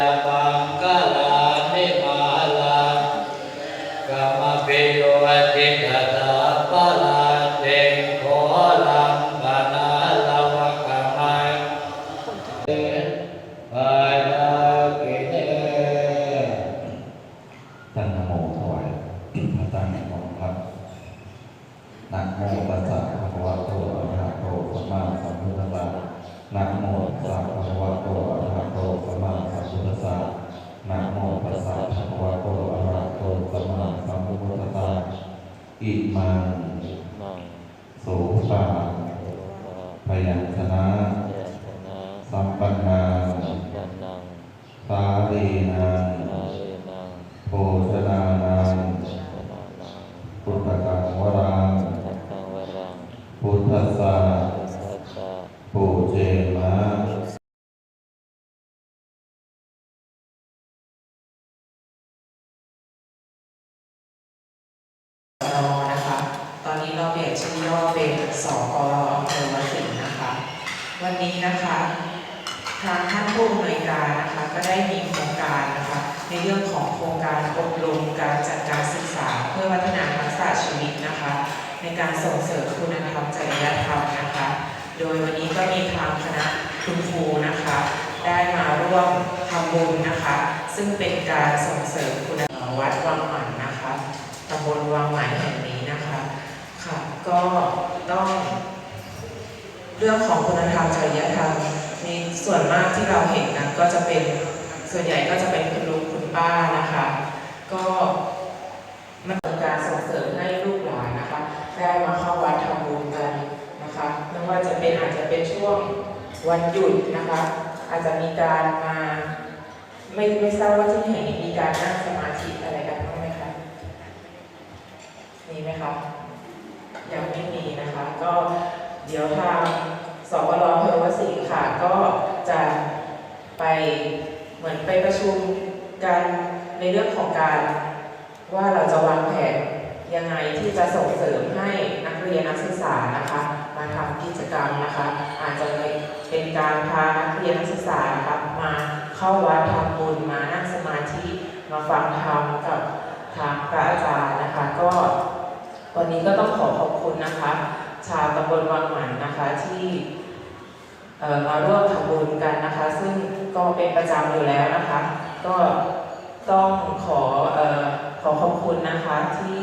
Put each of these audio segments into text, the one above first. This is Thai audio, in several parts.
ปั อิมังมังสุปาโลภะพยัญชนะเยชนะ ชื่อย่อเป็นสกอเภอวัดสิงห์นะคะ วันนี้นะคะทางท่านผู้อำนวยการนะคะก็ได้มีโครงการนะคะในเรื่องของโครงการอบรมการจัดการศึกษาเพื่อพัฒนาทักษะชีวิตนะคะ ในการส่งเสริมคุณธรรมจริยธรรมนะคะ โดยวันนี้ก็มีทางคณะคุณครูนะคะ ได้มาร่วมทำบุญนะคะ ซึ่งเป็นการส่งเสริมคุณธรรมวัดวังหมันนะคะตำบลวังหมันแห่งนี้นะคะ ค่ะ ก็ต้อง เรื่องของคุณธรรมจริยธรรมในส่วนมากที่เราเห็นกันก็จะเป็นส่วนใหญ่ก็จะเป็นคุณลุงคุณป้านะคะ ก็มันเป็นการส่งเสริมให้ลูกหลานนะคะ ได้มาเข้าวัดทำบุญกันนะคะไม่ว่าจะเป็นอาจจะเป็นช่วงวันหยุดนะคะ อาจจะมีการมาไม่ไม่ทราบว่าที่แห่งนี้มีการนั่งสมาธิอะไรกันบ้างไหมคะมีไหมคะยังไม่มีนะคะก็ เดี๋ยวทางสปรอำเภอวสิงห์ค่ะก็จะไปเหมือนไปประชุมกันในเรื่องของการว่าเราจะวางแผนยังไงที่จะส่งเสริมให้นักเรียนนักศึกษานะคะมาทำกิจกรรมนะคะ อาจจะเป็นการพานักเรียนนักศึกษานะคะมาเข้าวัดทำบุญมานั่งสมาธิมาฟังธรรมกับทางพระอาจารย์นะคะ ก็วันนี้ก็ต้องขอขอบคุณนะคะ ชาวตำบลวังหมันนะคะที่มาร่วมทำบุญกันนะคะ ซึ่งก็เป็นประจำอยู่แล้วนะคะ ก็ต้องขออขอขอบคุณนะคะที่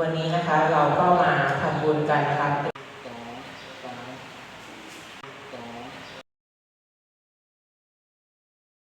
วันนี้นะคะเราก็มาทำบุญกันนะคะ